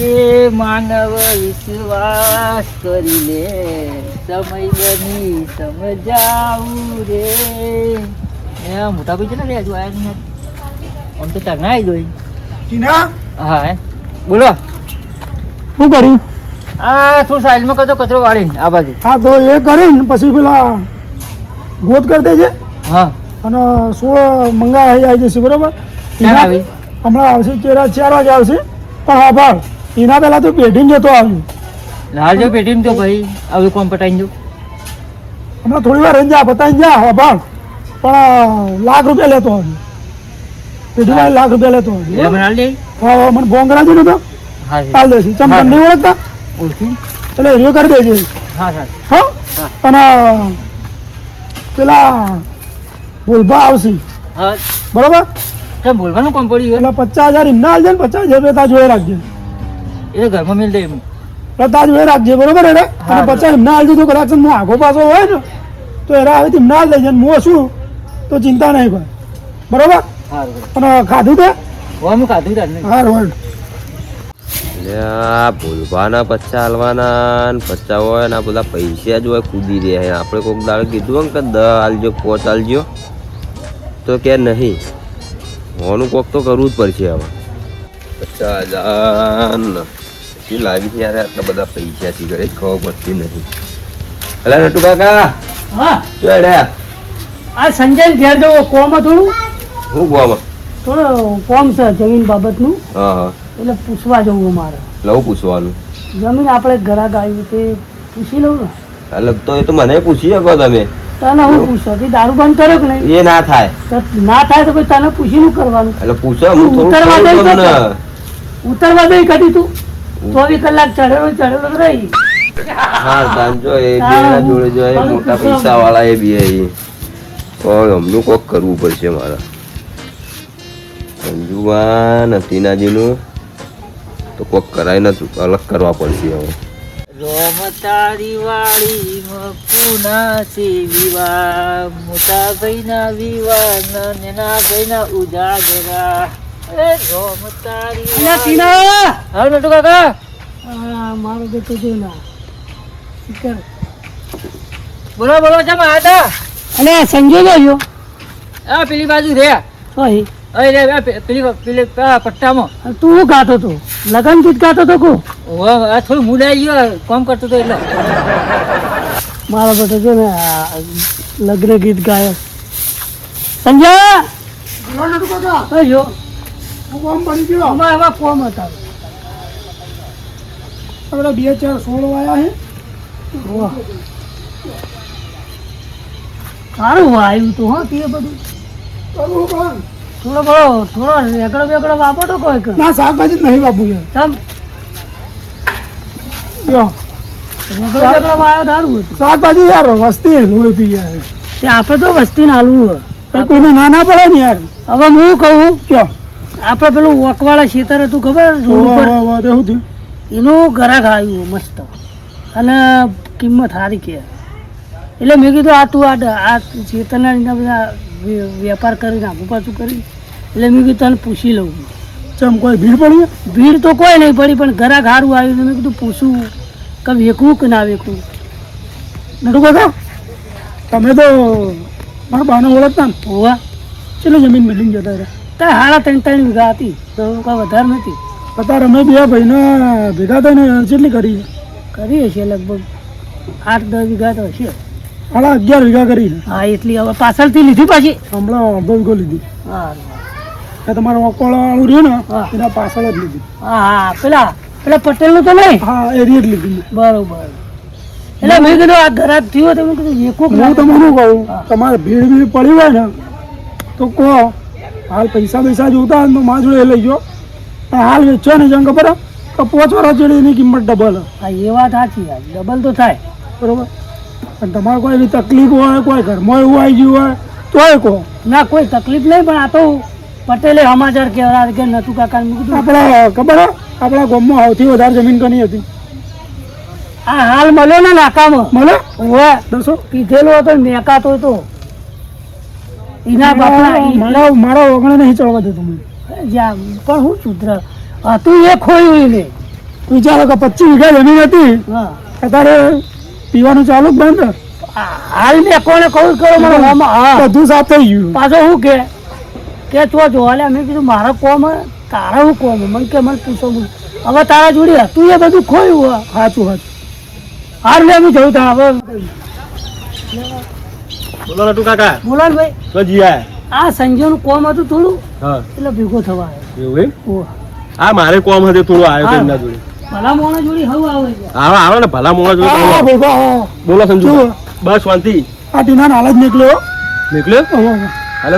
એ માનવ વિશ્વાસ કરી લે. સમય બની સમજાવું રે. એ મોટા ભાઈ છે? ને હજુ આયા નહીં. આમ તો ચાર ના આવી જોઈ. ટીના હા બોલો. શું કર્યું? આ થોડું સાઈડમાં કરતો કચરો વાળીને આ બાજુ. હા તો એ કરીને પછી પેલા ગોત કરી દેજે. હા. અને સોળ મંગા આવી જશે બરોબર? હમણાં આવશે ચેરા ચાર વાગે આવશે. પણ ભાળ એના પહેલા તો પેઢી જતો આવ્યું. લાલ જો પેટીમ તો ભાઈ હવે કોમ પટાઈ જો હમણાં થોડી વાર રંજા બતાવી જા હા ભાળ પણ લાખ રૂપિયા લેતો આવ્યું. પેઢીમાં લાખ રૂપિયા લેતો આવ્યો. મને હા ફોન કરાવજો ને તો. હાલ દેશે ચમ તમને નહીં ઓળખતા? ઓળખી. એટલે એ કરી દેજે. હા. અને પેલા બોલભા આવશે. બરોબર? બોલવાનું કોમ પડ્યું એટલે પચાસ હજાર ઇમના હાલજે ને પચાસ હજાર રૂપિયા જોઈ રાખજે. એ ઘરમાં મિલ દે તાજ જોઈ રાખજે બરોબર એને? અને પચાસ એમને હાલ તો કદાચ હું આગો પાછો હોય ને તો એરા આવે એમને હાલ દેજે હું શું? તો ચિંતા નહીં ભાઈ બરોબર? અને ખાધું તે? હું હું ખાધું તે હા રોડ ભૂલવાના પચ્ચા હાલવાના પચ્ચા હોય ને આ બધા પૈસા જ હોય કૂદી રહ્યા આપણે કોઈક દાડે કીધું કે દ હાલજો પોચ હાલજો. તો કે નહીં. હોનું કોક તો કરવું જ પડશે હવે પચાસ હજાર શું લાવી છે યાર આટલા બધા પૈસા થી ઘરે ખબર પડતી નથી. અલા નટુ કાકા હા. આ સંજય ઘેર જવો કોમ થોડું? હું કોમ? થોડો કોમ છે જમીન બાબતનું. હા હા. એટલે પૂછવા જવું મારે લઉં પૂછવાનું. જમીન આપણે ઘરાક આવ્યું તે પૂછી લઉં ને. અલગ તો એ તો મને પૂછી શકો તમે. તને હું પૂછો? કે દારૂ બંધ કર્યો કે નહીં? એ ના થાય. ના થાય તો પછી તને નું કરવાનું. એટલે પૂછો હું થોડું ઉત્તરવા દે કહું તો તમને. ઉતરવા દઈ કદી તું. ચોવીસ કલાક ચડેલો ચડેલો રહી. હા સાંજો એ બે જોડે જો એ મોટા પૈસા વાળા એ બી એ. ઓય અમનું કોક કરવું પડશે મારે. સંજુવાન હતીનાજીનું તો કોક કરાય નતું અલગ કરવા પડશે હવે. રોમ તારી વાળી છે વિવાહ મોટા ભાઈના વિવાહ નાના ભાઈના ઉજાગરા. મારો બેટો જો ના. બોલો બોલો ચમ આયા અને સંજય ગયો આ પેલી બાજુ રે. ઓય. અરે રે પેલી પેલી પટ્ટામાં. તું શું ગાતો તો લગન ગીત ગાતો તો? કો ઓહો, આ થોડું મૂડ ગયો કોમ કરતો તો એટલે. મારો બેટો જો ને લગ્ન ગીત ગાયો. સંજય! જો. એમાં એવા કોમ હતા. આપણે બે ચાર સોળ વાયા હે. સારું આવ્યું તું હા તે બધું. થોડો ઘણો થોડો રેકડો બેકડો વાપરો તો કોઈ ના શાકભાજી નહીં બાપુ તમ યાર વાયો સારું શાકભાજી યાર વસ્તી લોહી આપણે તો વસ્તી હાલવું હોય. કોઈને ના ના પડે ને યાર. હવે હું કહું કયો આપણે પેલું વકવાળા ખેતર હતું ખબર? રોડ ઉપર? એનું ગરાક આવ્યું મસ્ત. અને કિંમત સારી કે. એટલે મેં કીધું આ તું આ આ ચેતનના એના બધા વેપાર કરીને આગુ પાછું કરી. એટલે મેં કીધું તને પૂછી લઉં. ચમ કોઈ ભીડ પડી? ભીડ તો કોઈ નહીં પડી પણ ઘરાક સારું આવ્યું મેં કીધું પૂછું કે વેકવું કે ના વેકવું? નટુ કાકા તમે તો મારા બાને ઓળખતા ને? હોવા. ચલો જમીન મિલિંગ જતા રહ્યા? ત્યાં હાડા ત્રણ ત્રણ વીઘા હતી તો કાંઈ વધારે નથી. અત્યારે અમે બે ભાઈને ભેગા થઈને કેટલી કરી? કરીએ છીએ લગભગ આઠ દસ વીઘા તો હશે. સાડા અગિયાર વીઘા કરી. હા એટલી હવે પાછળથી લીધી પાછી. હમણાં અડધો વીઘો લીધી. હા. એ તમારું અકોળાવાળું રહ્યું ને. એના પાછળ જ લીધી. હા હા. પેલા પેલા પટેલનું તો નહીં? હા એ રીત લીધી. બરોબર. એટલે મેં કીધું આ ઘરાક થયું તમે કીધું એકો હું તમને કહું? તમારે ભીડ ભીડ પડી હોય ને તો કહો. હાલ પૈસા પૈસા જોતા તો મા જોડે લઈ જાઓ પણ હાલ વેચો ને જેમ ખબર? તો પોચ વાર જોડે એની કિંમત ડબલ હા એ વાત સાચી યાર ડબલ તો થાય. બરોબર? પણ તમારે કોઈ એવી તકલીફ હોય કોઈ ઘરમાં એવું આવી ગયું હોય તોય કહો. ના કોઈ તકલીફ નહીં પણ આ તો પટેલે સમાચાર કહેવા કે નતું કાકા મૂકી આપણા ખબર? આપણા ગામમાં સૌથી વધારે જમીન કોની હતી? આ હાલ મળ્યો ને નાકામાં. મળ્યો? દસો? પીધેલો હતો નેકાતો મેકાતો હતો. એના બાપના મારા મારા ઓગણે નહીં ચડવા દેતું મને. જ્યાં પણ હું સુધર હતું એ ખોયું એને વિચારો કે પચીસ વીઘા જમીન હતી અત્યારે પીવાનું ચાલુ જ બંધ. હાલ મેં કોને કહું કરો મને બધું સાફ થઈ ગયું. પાછો શું કે કે તો જોવાલે મેં કીધું મારા કોમ હે, તારા હું કોમ મને કે મને પૂછો. હવે તારા જોડે હતું એ બધું ખોયું હે. સાચું સાચું હાર લે હું તા તારા હવે બોલો નટુ કાકા. બોલો ને ભાઈ તો જીયા. આ સંજયનું કોમ હતું થોડું હા. એટલે ભેગો થવા આવ્યો. એવું એમ? આ મારે કોમ હતું થોડું આવ્યો હા. તેમના જોડે. ભલા મોણા જોડી હવ આવે આવે આવે ને ભલા મોણા જોડે બોલો. ભેગા હા. બોલો સંજુ. બસ શાંતિ. આ ટીના હાલ જ નીકળ્યો. નીકળ્યો?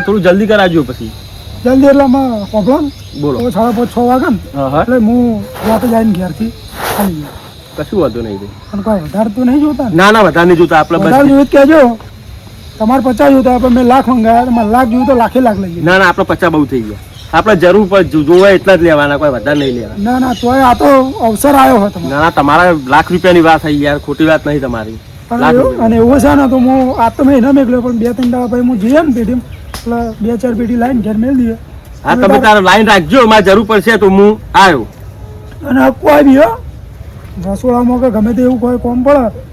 થોડું જલ્દી કરાજો પછી. જલ્દી એટલે અમે પ્રોબ્લેમ બોલો. સાડા પાંચ છ વાગે ને. એટલે હું રાતે જઈને ઘેરથી આવી ગયો. કશું વાંધો નહીં. પણ કોઈ વધારે તો નહીં જોતા ને? ના ના વધારે નહીં જોતા. આપણે બધા જોયું કહેજો. તમારે પચાસ જોતા પણ મેં લાખ મંગાવ્યા તમારે લાખ જોયું તો લાખે લાખ લઈ ના ના આપણે પચાસ બહુ થઈ ગયા. આપણે જરૂર પર જોવા એટલા જ લેવાના કોઈ વધારે નહીં લેવાના. ના ના તોય આ તો અવસર આવ્યો હતો ના ના તમારા લાખ રૂપિયાની વાત થઈ યાર ખોટી વાત નહીં તમારી. અને એવું છે ને તો હું આ તો મેં એના મેકલ્યો પણ બે ત્રણ દાડા પછી હું જઈએ ને પેઢી એટલે બે ચાર પેઢી લાઈન ઘેર મેળ દઈએ હા તમે તારો લાઈન રાખજો મારે જરૂર પડશે તો હું આવ્યો અને કોઈ બી હો રસોડામાં કે ગમે તે એવું કોઈ કોમ પડે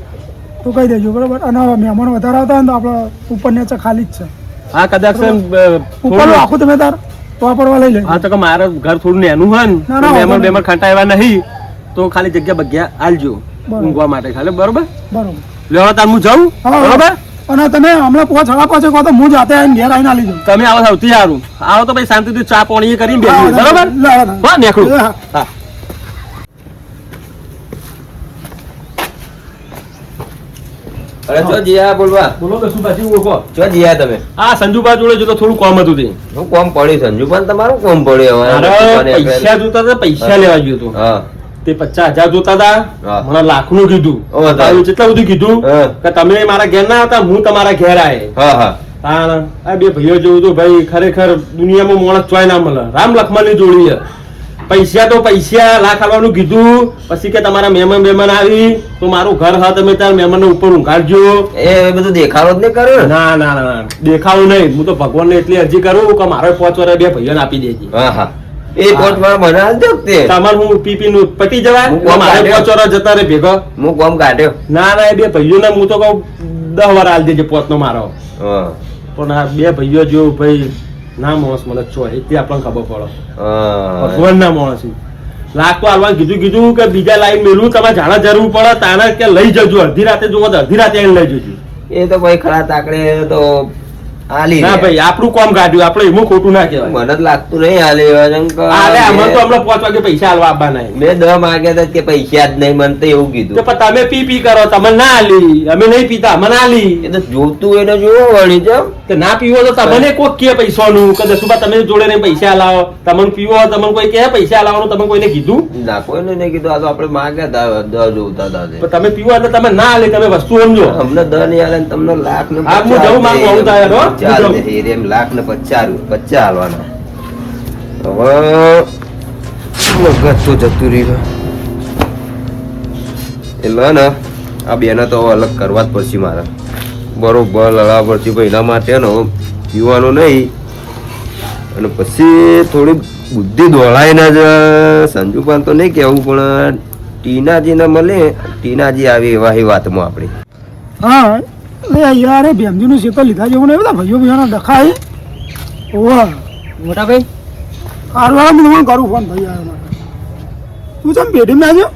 તો કહી દેજો બરાબર? અને મહેમાન વધારે આવતા હોય ને તો આપણે ઉપર નીચે ખાલી જ છે. હા કદાચ થોડું- આખું તમે તાર તો પડવા લઈ લે. હા તો કે મારા ઘર થોડું નેનું હોય ને મહેમાન બેમાન ખંટાવ્યા નહીં તો ખાલી જગ્યા બગ્યા આલજો ઊંઘવા માટે ખાલી બરોબર? બરોબર. લેવા તાર હું જાઉં? બરોબર? અને તમે હમણાં પાંચ સાડા પાંચે કહો તો હું જાતે આવીને ઘેર આવીને આલી જાઉં તમે આવો સૌથી સારું આવો તો ભાઈ શાંતિથી ચા પાણી કરીને બેસી બરોબર. હા નીકળું. હા. અરે જો જીયા બોલવા. બોલો પાછી ઓળખો? જો જીયા તમે. આ સંજુબા જોડે જો તો થોડું કોમ હતું તે. હું કોમ પડ્યું? સંજુ તમારું કોમ પડ્યું હવે? પૈસા જોતા હતા પૈસા લેવા ગયો તો. હા. તે પચાસ હજાર જોતા હતા મને લાખનું કીધું જેટલા. બધું કીધું? કે તમે મારા ઘેર ના હતા હું તમારા ઘેર આયે. હા હા. આ બે ભાઈઓ જોયું તો ભાઈ ખરેખર દુનિયામાં માણસ ચોય ના મળે. રામ લખમણની જોડી. પૈસા તો પૈસા લાખ આવવાનું કીધું. પછી કે તમારા મહેમાન મહેમાન આવી તો મારું ઘર હા તમે તાર મહેમાન ઉપર ઊંઘાડજો. એ બધું દેખાડો જ નહીં કર્યો ના ના ના ના. દેખાવું નહીં. હું તો ભગવાનને એટલી અરજી કરું કે મારો પાંચ વર્ષ બે ભાઈઓને આપી દેજે. હા હા. એ પોચ વાર મને હાલજો તે. તમારે હું પીપી નું પટી જવાય? હું મારે. પાંચ વર્ષ જતા રે ભેગો? હું કોમ કાઢ્યો? ના ના એ બે ભાઈઓને હું તો કહું દસ વાર આલ દેજે પોતનો મારો. હા. પણ આ બે ભાઈઓ જો ભાઈ ના માણસ મને છો. એટલે આપણને ખબર પડે. ભગવાન ના માણસ. લાખ તો હાલવાનું કીધું કીધું કે બીજા લાઈન મેળવું તમારે જાણે જરૂર પડે તારે કે લઈ જજો. અડધી રાતે જોવો તો અડધી રાતે લઈ જજો. એ તો ભાઈ ખરા તાકડે તો આલી ના ભાઈ આપણું કોમ કાઢ્યું આપણે એમાં ખોટું ના કહેવાય. મને તો લાગતું નહીં જેમ અરે અમને તો હમણાં પાંચ વાગે પૈસા આલવા આપવાના. મેં દહ માંગ્યા હતા કે પૈસા જ નહીં મને તો એવું કીધું. પણ તમે પી પી કરો તમે ના આલી. અમે નહીં પીતા મને આલી. એ તો જોતું એને જોવો વળી છે કે ના પીવો તો તમને કોક કે પૈસાનું કે દસુબા તમે જોડે ને પૈસા લાવો. તમને પીવો તમને કોઈ કે પૈસા લાવવાનું તમે કોઈને કીધું? ના કોઈને નહીં કીધું. આ તો આપણે માંગ્યા હતા દહ જોતા હતા તમે પીવો એટલે તમે ના લે તમે વસ્તુ સમજો. અમને દહ નહીં આલે તમને લાખ ને હા, હું જવું માંગુ હું. જઉં. એમ લાખ ને પચાસ પચાસ હાલવાના હવે મગજ તો જતું રહ્યું એટલે ને આ બેને તો અલગ કરવા જ પડશે મારે. બરોબર લડવા પડશે ભાઈ એના માટેનો પીવાનો નહીં. અને પછી થોડી બુદ્ધિ દોડાઈને જ. સંજુપાન તો નહીં કહેવું પણ ટીનાજીને મળે. ટીનાજી આવી એવા એ વાતમાં આપણે. હા એટલે યાર ભેમજીનું શેતો લીધા જેવું નહીં બધા ભાઈઓ ભાઈઓના ડખાય. ઓવા મોટા ભાઈ કારવાળા હું તમને કરું ફોન ભાઈ આવ્યો તું ચમ પેઢીમાં આવ્યો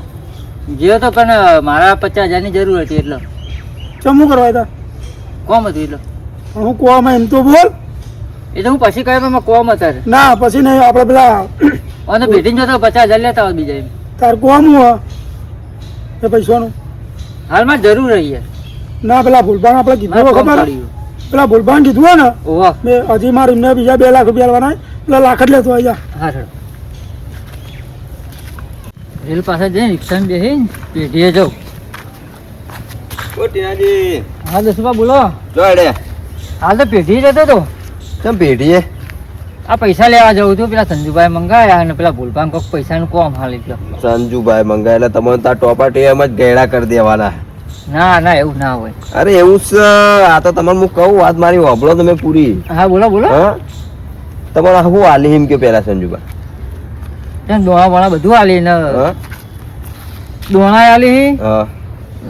જે તો પણ મારા પચાસ હજારની જરૂર હતી એટલે. ચમ કરવા હતા કોમ હતું એટલે. હું કોવામાં એમ તો બોલ. એટલે હું પછી કહ્યું એમાં કોમ હતા. ના પછી નહીં આપણે પેલા અને ભેટીને જતો પચાસ હજાર લેતા હોય બીજા એમ તાર કોમ હોય? એ પૈસાનું. હાલમાં જરૂર રહી ના પેલા ભૂલભાન આપણે કીધું કોમ ખબર પેલા ભૂલભાન કીધું હોય ને? ઓહો. મેં હજી મારે એમને બીજા બે લાખ રૂપિયા લેવાના પેલા લાખ જ લેતો અહીંયા. હા સર રેલ પાસે જઈને રિક્ષામાં બેસી પેઢીએ જાઉં ઓ ટીનાજી હા દસુભા બોલો. જોડે હાલ તો પેઢી જતો તો. કેમ પેઢીએ આ પૈસા લેવા જવું હતું પેલા સંજુભાઈ મંગાયા અને પેલા ભૂલભાન કોક પૈસાનું કોમ હાલ એટલે સંજુભાઈ મંગાયેલા તમે તાર ટોપાટી એમ જ ગેડા કરી દેવાના. ના ના એવું ના હોય. અરે એવું છે. આ તો તમને હું કહું વાત મારી હોભળો તમે પૂરી. હા બોલો બોલો. તમારે હું આલી એમ કે પેલા સંજુભાઈ દોણા બોણા બધું હાલી ને દોણા આલી હા.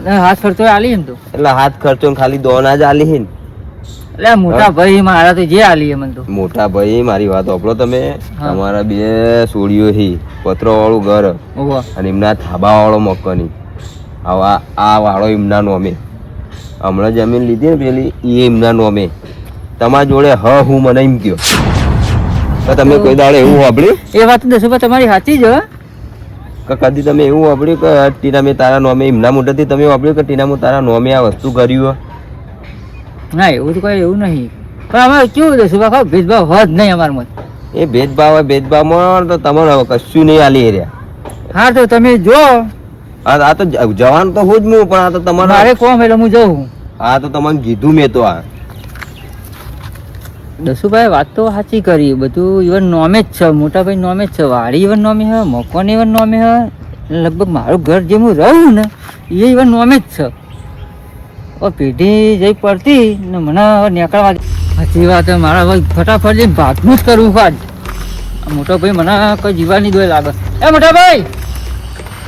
ને હાથ ખર્ચો આલી એમ તો. એટલે હાથ ખર્ચો ખાલી દોના જ આલી હે એટલે મોટા ભાઈ મારા તો જે આલી એમ તો. મોટા ભાઈ મારી વાત ઓપલો તમે. અમારા તમારા બે સોડીઓ હી પત્રો વાળું ઘર અને એમના થાબા વાળો મકાની. આવા આ વાળો એમના નોમે. હમણાં જમીન લીધી ને પેલી એ એમના નોમે. તમારા જોડે હ હું મને એમ કયો. તો તમે કોઈ દાડે એવું વાપર્યું? એ વાત તો દસુભા તમારી સાચી જ કદી તમે એવું વાપર્યું કે ટીના મેં તારા નોમે એમના મોઢેથી તમે વાપર્યું કે ટીના મેં તારા નોમે આ વસ્તુ કર્યું ના એવું તો કઈ એવું નહીં. પણ અમારે કેવું દસુભા ખબર ભેદભાવ હોત નહીં અમારામાં એ ભેદભાવ ભેદભાવમાં તો તમારે કશું નહીં આલી રહ્યા. હા તો તમે જો. આ તો જવાનું તો હું જ હું પણ આ તો મારે તમારે કોમ એટલે હું જઉં. હા તો તમને કીધું મેં તો આ. દસુભાઈ વાત તો સાચી કરી. બધું ઇવન નોમે જ છે. મોટા ભાઈ નોમે જ છે. વાડી ઇવન નોમે હે મકવાન ઇવન નોમે હે લગભગ મારું ઘર જે હું રહું ને એ ઇવન નોમે જ છે. ઓ પેઢી જઈ પડતી ને મને હવે નીકળવા સાચી વાત મારા હવે ફટાફટ જઈને ભાગનું જ કરવું આજ. આ મોટો ભાઈ મને કોઈ જીવાની દોય લાગે. એ મોટા ભાઈ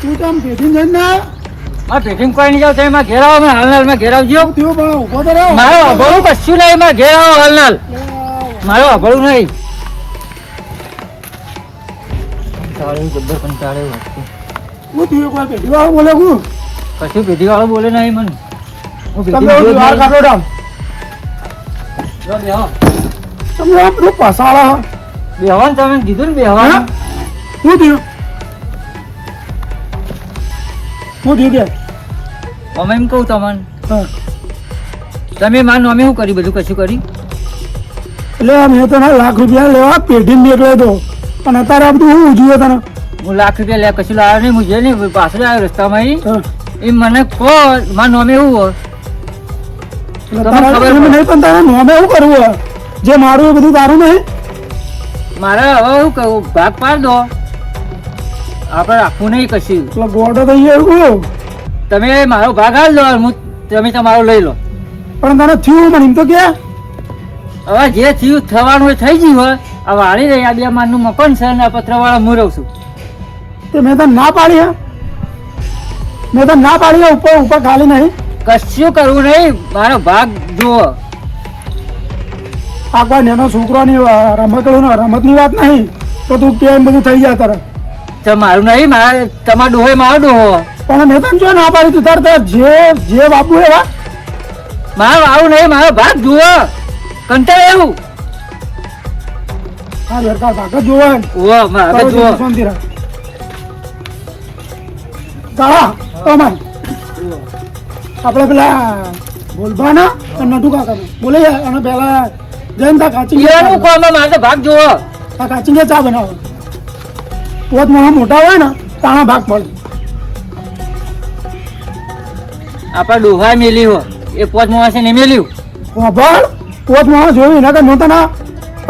તું તો પેઢી જઈને ના. પેઢીમાં કોઈ નહીં જાવ તમે મારા ઘેર આવો હાલ હાલમાં ઘેર આવજો. થયું પણ ઊભો તો રહો. મારો અભળું કશું નહીં. મારા ઘેર આવો હાલ. હાલ મારો અભળું નહીં. કંટાળ્યું, જબ્બર કંટાળ્યું હું પેઢી વાળો બોલે હું. કશું પેઢી વાળો બોલે નહીં મને. હું તમે પેઢી કાઢો ડામ. તમે આમ બધું બેહવાનું તમે કીધું ને હા? બેહવાનું શું થયું? શું થયું કે? અમે એમ કહું તમને. હા. તમે મારું અમે શું કર્યું? બધું કશું કર્યું? એટલે મેં તને લાખ રૂપિયા લેવા પેઢી નીકળ્યો હતો અને અત્યારે આ બધું શું જોઈએ તને? હું લાખ રૂપિયા લે કશું લાવ્યો નહીં હું જે નહીં પાછળ આવ્યો રસ્તામાં. એ મને કહો મારું નામે એવું હોય. નહીં પણ તારે નોમે એવું કરવું જે મારું એ બધું તારું નહીં. મારે હવે શું કહું ભાગ પાડ દો. આપણે રાખવું નહીં કશું. એટલે ગોડો થઈ ગયો તમે મારો ભાગ હાલ દો હું તમે તમારો લઈ લો. પણ તને થયું મને એમ તો કે હવે જે થયું થવાનું હોય થઈ ગયું હોય આ વાળી રહી આ બે માનનું મકાન છે ને આ પથરાવાળા હું રહું છું. તે મેં તને ના પાડી હે? મેં તને ના પાડી હે? ઉપર ઉપર ખાલી નહીં? કશું કરવું નહીં મારો ભાગ જુઓ. આ કોઈ નેનો છોકરોની રમતડું રમતની વાત નહીં? તો તું કેમ બધું થઈ જાય તારે તો મારું નહીં મારે તમારો ડોહો મારો ડોહો. પણ મેં તને જો ના પાડી તું? તાર તારે જે જે બાપુ એવા મારો આવું નહીં મારો ભાગ જુઓ. કંટાળ એવું હા ભાગ જોવા ઓ શાંતિ રાખ આપણે પેલા બોલવાના અને નટુ કાકા બોલે અને પેલા જયંત કાચી એનું કોમ? મારે ભાગ જોવો આ કાચીને ચા બનાવો. પોત મોણા મોટા હોય ને તાણા ભાગ પડે આપણા ડોહા મેલી હો એ પોચ છે ને મેલ્યું. ખબર પોત માણસ જોયું એના કરતા નહોતા ના.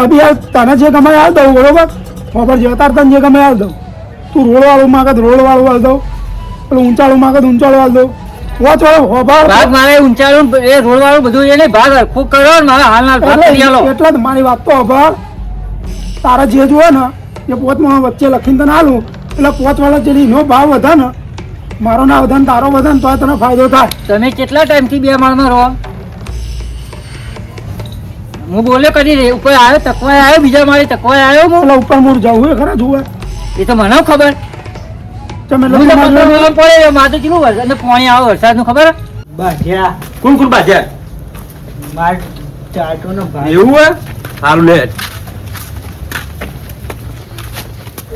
અભી આ તને જે ગમે આલ દઉં બરોબર? ખબર છે તાર તને જે ગમે આલ દઉં. તું રોડ વાળું માગે તો રોડ વાળું આલ દઉં. પેલું ઊંચાળું માગે તો ઊંચાળું આલ દઉં. પોચ વાળો ખબર ભાગ મારે ઊંચાળું એ રોડ વાળું બધું એને ભાગ ખૂબ કરો ને મારે હાલ હાલ ભાગ કરી આલો એટલે જ મારી વાત તો ખબર તારા જે જોવે ને એ પોત મોણા વચ્ચે લખીને તને આલું. એટલે પોતવાળા વાળા જેની એનો ભાવ વધે ને મારો ના વધે ને તારો વધે ને તો તને ફાયદો થાય. તમે કેટલા ટાઈમથી બે માળમાં રહો? હું બોલે કરી રહી ઉપર આવ્યો તકવાય આવ્યો બીજા મારી તકવાય આવ્યો હું. એટલે ઉપર મૂળ જવું એ ખરા જોવે. એ તો મને ખબર. તમે હું લોકો પડે તો કેટલું વરસાદ પાણી આવે વરસાદનું ખબર? બાજ્યા. કોણ કોણ બાજ્યા? માર ચાટો નો ભાઈ એવું હોય? સારું લે.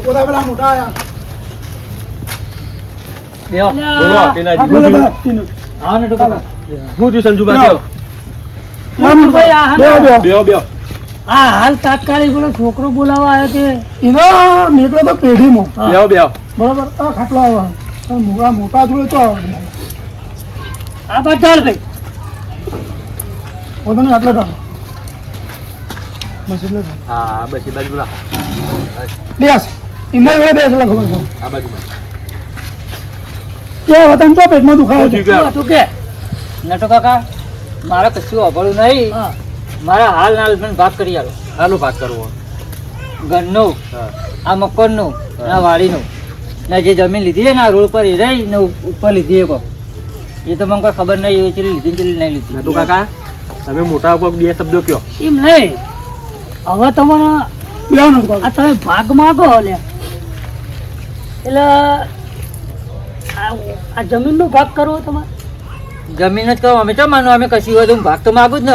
બધા મોટા આયા. બેહો. બોલો આપીને આ બોલે બધા તીનું. આવો ને ટૂંકા. હું થયું સંજુબા કયો આમ ભાઈ, આ હાલ તાત્કાલિક પેલો છોકરો બોલાવવા આવ્યો તે એનો નીકળો તો પેઢીમાં બેહો બેહો. બરોબર આ ખાટલા આવા. મોટા મોટા જોડે તો આવે. આ બધા ભાઈ. પોતાને આટલે કાઢો બસ એટલે હા બસ એ બાજુ બોલા. બેસ. એમના જોડે બેસ એટલે ખબર આ બાજુ કે વતન તો પેટમાં દુખાવો છે. તું કે? નટો કાકા? મારે કશું અભળું નહીં. હા. મારા હાલ નાલ પણ ભાગ કરી આલો. હાલો ભાગ કરવો. ઘરનું આ મકાનનું આ વાડીનું. ને જે જમીન લીધી છે ને આ રોડ પર એ રહી ને ઉપર લીધી એ એ તો મને કોઈ ખબર નહીં એ ચીલી લીધી ચીલી નહીં લીધી. તું કાકા તમે મોટા ઉપર બે શબ્દો કયો. એમ નહીં. હવે તમારો ને આ તમે ભાગ માગો લે. એટલે આ આ જમીનનો ભાગ કરવો તમારે? જમીન જ કહો અમે તો માનો અમે કશું હોય ભાગ તો માગું જ ને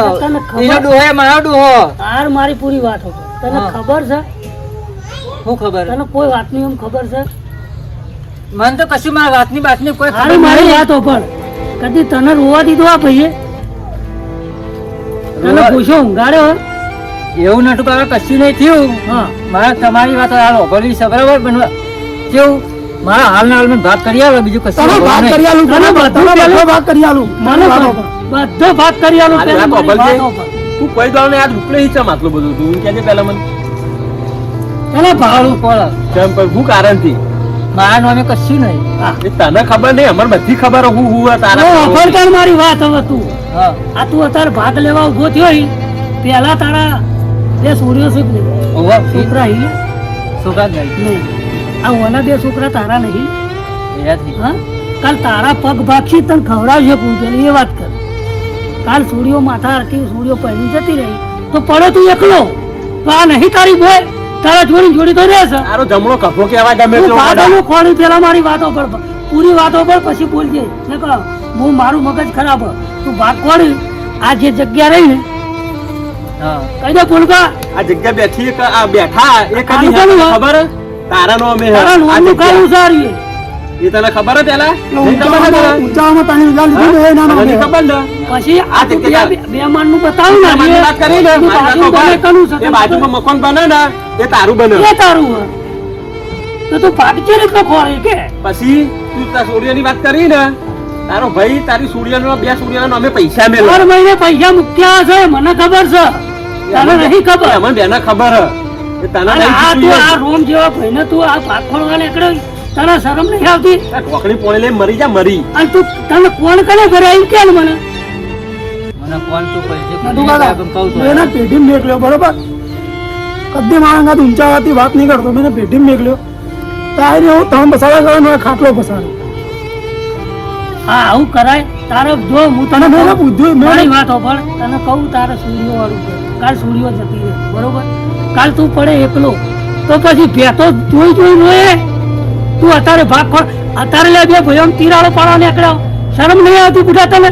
એનો ડોહે મારો ડોહો. તાર મારી પૂરી વાત હતો. તને ખબર છે? શું ખબર? તને કોઈ વાતની એમ ખબર છે? મને તો કશું મારા વાતની બાતની કોઈ ખબર મારી વાત હોભળ કદી તને રોવા દીધો આ ભાઈએ? તને પૂછો ઊંઘાડ્યો? એવું નટું બાબા કશું નહીં થયું. હા. મારા તમારી વાત આ લોભલી છે. બરાબર? પણ કેવું? મારા હાલના હાલ ભાગ કરી આલો બીજું કશું તને ભાગ કરી આલું તને બધો પેલું- ભાગ. કરી આલું. મને. બધો ભાગ કરી આલો વાત છે. તું કોઈ દાડો ને આજ ઉપલે હિચા આટલું બધું તું. કેજે પેલા મને. તને ભાળું પડે. કેમ પર હું કારણથી મારા નામે કશું નહીં. તને ખબર નહીં અમારે બધી ખબર હું હું તારા ખબર કર મારી વાત હવે તું. આ તું અત્યારે ભાગ લેવા ઊભો થયો પેલા તારા બે સૂર્યો સુખ નહીં? ઓવા છોકરા ઈ છોકરા નહીં નહીં. આ ઓલા બે છોકરા તારા નહીં? હા? કાલ તારા પગ ભાગશી તને ખવડાવશે પૂછેલી એ વાત કર. કાલ સૂર્યો માથા હરકી સૂર્યો પહેરી જતી રહી તો પડે તું એકલો. તો આ નહીં તારી બોય? તારા જોડી જોડી તો રહેશે તારો જમણો કભો કેવા ગમે તો તેવો ખોણી પેલા મારી વાતો પર પૂરી વાતો પર પછી બોલજે. ને કહો હું મારું મગજ ખરાબ. તું ભાગ ખોડી આ જે જગ્યા રહી ને હા. કહી દે ભૂલકા? આ જગ્યા બેઠી આ બેઠા એ ખબર? તારા નો અમે તારા નો અમે જગ્યા. ખાવું એ તને ખબર હે પેલા ઊંચામાં- ઊંચામાં તને લીધું એ ના તને ના ખબર ન? પછી આ આ તું જગ્યા- બે- બે માનનું બતાવું ને મને વાત કરી ને તું મારી બાજુ વાત બને કનું છે. એ બાજુમાં મકાન બને ને એ તારું બને. એ તારું હે. તો તું ભાગજે ને તો ખોરે કે? પછી તું તાર સૂર્યની વાત કરી ને તારો ભાઈ તારી સૂર્યનો બે સૂર્યનો અમે પૈસા મેળવ્યા દર મહિને પૈસા મૂક્યા છે મને ખબર છે. તને નહીં ખબર? અમને બેને ખબર હે. આ તું આ રોમ જેવા ભાઈને તું આ ભાગ ખોળવા નીકળ્યો તને શરમ નહીં આવતી? આ પોણી લઈને મરી જા મરી. અને તું તને કોણ કરે ઘરે આવી કે મને? મને ફોન તું કરજે નટુ કાકા, કહું તો મેં એને પેઢીમાં મેકલ્યો બરોબર? કદી મારા અંગાત ઊંચા વાતી વાત નહીં કરતો મેં પેઢી મેકલ્યો તારે હું ત્રણ બસાડા હોય, ખાટલો બસાડો હા આવું કરાય. તારે જો હું તને મેં પૂછ્યું મેં મારી વાત પણ તને કહું તારે સૂર્યો વાળું છે. કાલ સૂર્યો જતી રહે બરોબર? કાલ તું પડે એકલો. તો પછી ભેતો જોઈ જોઈ રોએ તું અત્યારે ભાગ પણ અત્યારે લે બે ભાઈઓ તીરાળો પાડવા નીકળ્યો. શરમ નહીં આવતી બુઢા તને?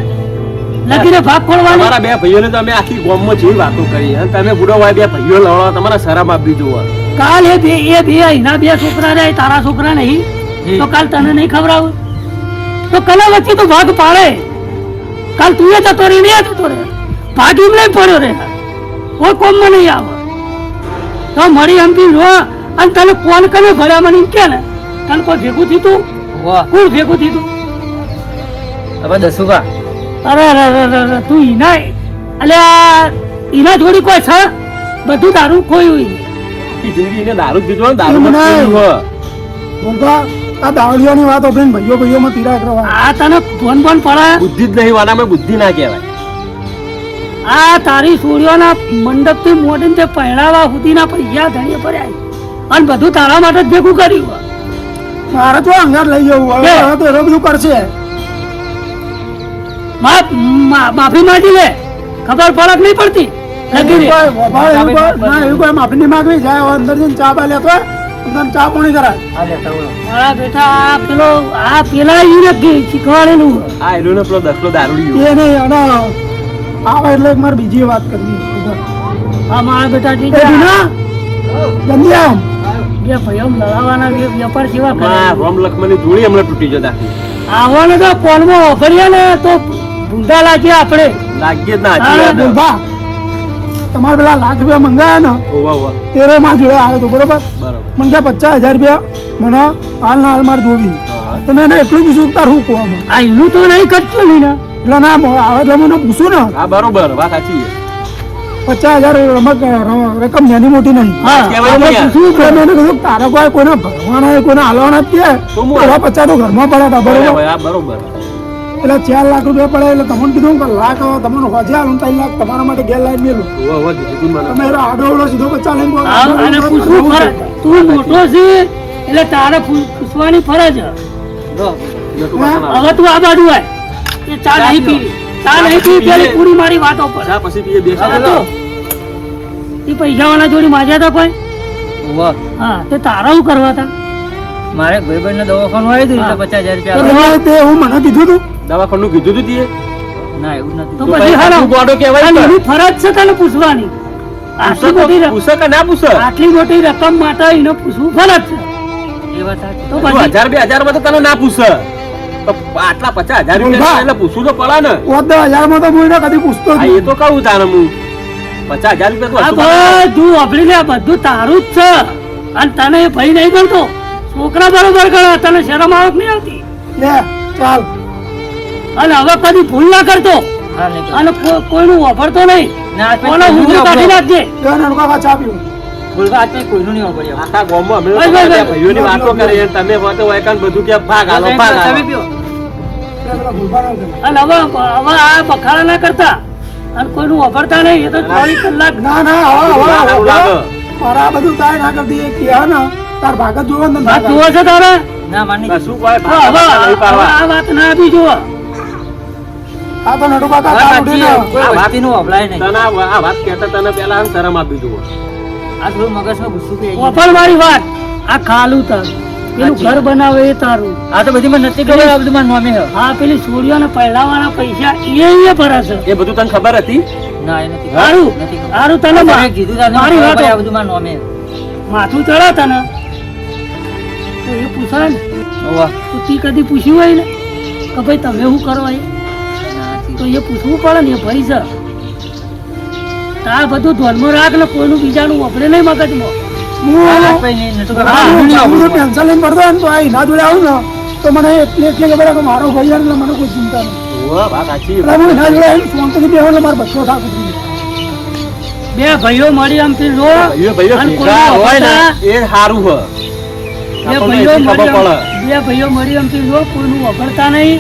લગીને ભાગ ખોળવાની તમારા બે ભાઈઓને તો અમે આખી ગામમાં જેવી વાતો કરી અને તમે બુડો ભાઈ બે ભાઈઓ લડવા તમારા શરમ આપી જોવે. કાલ એ બે એ બે એના બે છોકરા રે તારા છોકરા નહીં. તો કાલ તને નહીં ખવડાવું? તો કલા વચ્ચે તો ભાગ પાડે કાલ તું એ જતો રહી ને જતો રહે. ભાગ એમ નહીં પડ્યો રે. કોઈ કોમમાં નહીં આવે. તો મળી એમથી રો અને તને કોણ કરે ભર્યા મને એમ કે ને તને કોઈ ભેગું થયું વાહ. કોણ ભેગું થયું હવે દસુકા અરે અરે અરે તું ઈના અલ્યા ઈના જોડી કોઈ છે? બધું તારું કોઈ હોય. દારૂ ને દારૂ આ દાવડિયાની વાત આપણે ભાઈઓ ભાઈઓમાં તીરા કરવા આ તને ફોન ફોન પડે? બુદ્ધિ જ નહીં વાનામાં બુદ્ધિ ના કહેવાય. આ તારી સૂર્યોના મંડપથી મોડીને તે પહેરાવા સુધીના પૈસા ધણીએ ભર્યા અને બધું તારા માટે જ ભેગું કર્યું મારે તો અંગાર લઈ જવું હવે તો એ બધું કરશે. માફી માંગી લે. ખબર પડક નહીં પડતી. ના માફી નહીં માંગવી. જાય અંદર જઈને ચા પા લેતો હોય, ચા પાણી કરાય. આ લેતા બોલો. મારા બેટા આ પેલો આ પેલા ઈને શીખવાડેલું. આ એનો પેલો દસલો દારૂડિયો. એ નહીં અને આવે એટલે મારે બીજી વાત કરવી આ મારા બેટા એ જીજા જલ્દી આવ. બે ભાઈઓ લડાવવાના બે વેપાર સેવા માં રોમ લક્ષ્મણની જોડી હમણાં તૂટી જતા. આવવાને તો કોલમાં વાપરીએ ને તો ભૂંડા લાગીએ આપણે. લાગીએ જ ના હા, તમારે પેલા લાખ રૂપિયા મંગાયા ને? તેરે માં જોડે આવ્યો તો બરોબર? બરોબર. મને કે પચાસ હજાર રૂપિયા મને હાલ ના હાલ મારે જોવી તો મેં એને એટલું પૂછ્યું તાર હું કહું? આ એનું તો નહીં કરતું નહીં ને. એટલે ના મ- આવે એટલે મને પૂછું ને. હા બરોબર વાત સાચી પચાસ હજાર રમત રકમ નાની મોટી નહીં. પૂછવું એટલે મેં કીધું તારે કોઈ કોઈને ભરવાના કોઈને હાલવાના જ છે. તો હું- એવા પચાસ તો ઘરમાં પડ્યા હતા બરોબર? બરોબર બરોબર. એટલે ચાર લાખ રૂપિયા પડે એટલે તમને કીધું કે લાખ તમને હોજે હાલું ત્રણ લાખ તમારા માટે ગેર લાઈન મેલું. દીધી તમે એનો આડો અવળો સીધો બચ્ચા લઈને તું મોટો છે એટલે તારે પૂછવાની ફરજ. હવે તું આ બાજુ આય. એ ચા નહીં પી ચા નહીં પી પેલી પૂરી મારી વાતો પર. પછી પીએ બેસા તો એ પૈસા વાળા જોડી માજ્યા હતા કોઈ? હા તે તારા શું કરવા હતા મારે ભાઈબંધ ને દવાખાનું આવી હતું એટલે પચાસ હજાર રૂપિયા તે હું મને કીધું તું? દવાખાનું કીધું તું તીએ? ના એવું નથી. તો તો પછી પછી હાલો. ગોડો કહેવાય એની ફરજ છે તને પૂછવાની? આટલી મોટી પૂછે કે ના પૂછે? આટલી મોટી રકમ માટે એને પૂછવું ફરજ છે. એ વાત તો પછી હજાર બે હજારમાં તો તને ના પૂછે. તો આટલા પચાસ હજાર રૂપિયા એટલે પૂછવું તો પડે ને. દસ હજારમાં તો હું કદી પૂછતો નહીં. એ તો કહું તારે હું. પચાસ હજાર રૂપિયા તો આ બધું વાપરી લે આ બધું તારું જ છે. અને તને એ ભય નહીં ગણતો છોકરા બરોબર ગણે તને શરમ આવક નહીં આવતી? લે ચાલ. અને હવે કદી ભૂલ ના કરતો. અને કોઈનું વાપરતો નહીં. ના, કોનો કોઈનું કાઢી નાખજે. લે કાકા ચા પીવું ભૂલકા આજ કોઈનું નહીં વાપર્યું. આખા ગામમાં અમે ભાઈ, ભાઈ, બધા ભાઈ. ભાઈઓની વાતો કરીએ તમે વાતો હોય કાન બધું કે ભાગ હાલો ભાગ તમે હાલો. પીઓ. લે પેલા ભૂલભાના ઘરે. અને હવે હવે આ બખાડા ના કરતા. અને કોઈનું વાપરતા નહીં એ તો ચોવીસ કલાક ના ના હવે મારા બધું તાય ના કરતી એ કે હા તાર ભાગ જોવો ને વાત જુઓ છો તારે? ના માની શું કહે હવે. આ વાત ના આપી જુઓ આ તો છે. કોઈ આ વાત- નો વપરાય નહીં. તને આ વાત કહેતા તને પહેલા આમ શરમ આપી દઉં આ થોડું મગજમાં ગુસ્સો કે. વફર મારી વાત. આ ખાલું તારું. પેલું ઘર બનાવે એ તારું. આ તો બધી મને નથી ખબર આ બધું મારા નોમે હા. પેલી છોડીઓને પહેલાવાના પૈસા એ એ ભરે છે. એ બધું તને ખબર હતી? ના એ નથી સારું સારું તને તમે કીધું તને મારી વાત. આ બધું મારા નોમે માથું ચડા તને. તો એ પૂછાય ને. તું કદી પૂછ્યું હોય ને? કે ભાઈ તમે શું કરો એ ના, નથી. તો એ પૂછવું પડે ને ભાઈ છે તો આ બધું ધ્યાનમાં રાખ ને કોઈનું બીજાનું વપરે નહીં મગજમાં. હું. ટેન્શન લઈને પડતો ને તો આ એના જોડે આવું ને તો મને એટલે એટલે ખબર કે મારો ભાઈ યાર એટલે મને કોઈ ચિંતા નહીં. હું એના જોડે આવીને એટલે મારો થાક બે ભાઈઓ મળી આમ થી હોય એ સારું હ. બે ભાઈઓ મળી પડે આમ- બે ભાઈઓ મળી આમ થી રો કોઈનું વપરતા નહીં.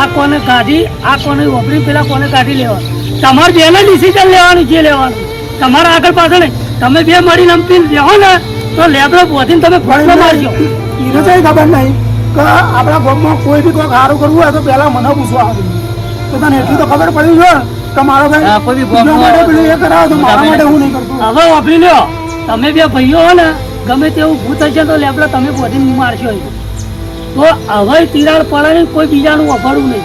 આ કોને કાઢી? આ કોને વપરી? પેલા કોને કાઢી લેવા તમારે બેને ડિસિઝન લેવાનું જે લેવાનું. તમારા આગળ પાછળ તમે બે મળીને આમ લેવો ને તો લેબડો બોધીને તમે ફોટો મારજો. એને કઈ ખબર નહીં કે આપણા ગામમાં કોઈ બી કોઈ સારું કરવું હોય તો પેલા મને પૂછવા આવે તો તને એટલી તો ખબર પડી છે કે મારો ભાઈ કોઈ બી બીજા માટે પેલું એ કરાવો તો મારા માટે હું નહીં કરતો. હવે વાપરી લ્યો. તમે બે ભાઈઓ હો ને ગમે તેવું ભૂત હશે તો લેબડો તમે બોધીને મારશો. તો હવે તિરાડ પડે કોઈ બીજાનું વફાડવું નહીં.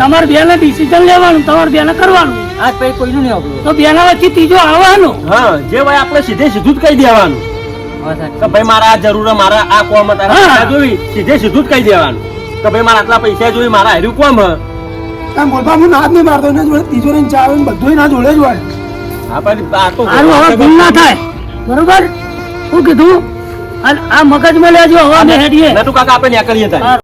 તમારે બે ને ડિસિઝન લેવાનું તમારે બેને કરવાનું. આજ પછી કોઈનું નહીં વાપરવું. તો બેના વચ્ચે ત્રીજો આવવાનો. હા જે ભાઈ આપણે સીધે સીધું જ કહી દેવાનું. કે ભાઈ મારા આ જરૂર મારા આ કોમ હે, તારા હા. જોઈ સીધે સીધું જ કહી દેવાનું. કે ભાઈ મારા આટલા પૈસા જોઈ મારા હાર્યું કોમ હે. એમ બોલતા હું ના જ નહીં મારતો એના જોડે ત્રીજો ને ચાર ને બધું ના જોડે જ હોય. આ પણ આ તો ભૂલ ના થાય. બરોબર? શું કીધું અને આ મગજમાં લેજો હવા અમે હેડીએ નટુ કાકા આપણે નીકળીએ કરીએ તારે.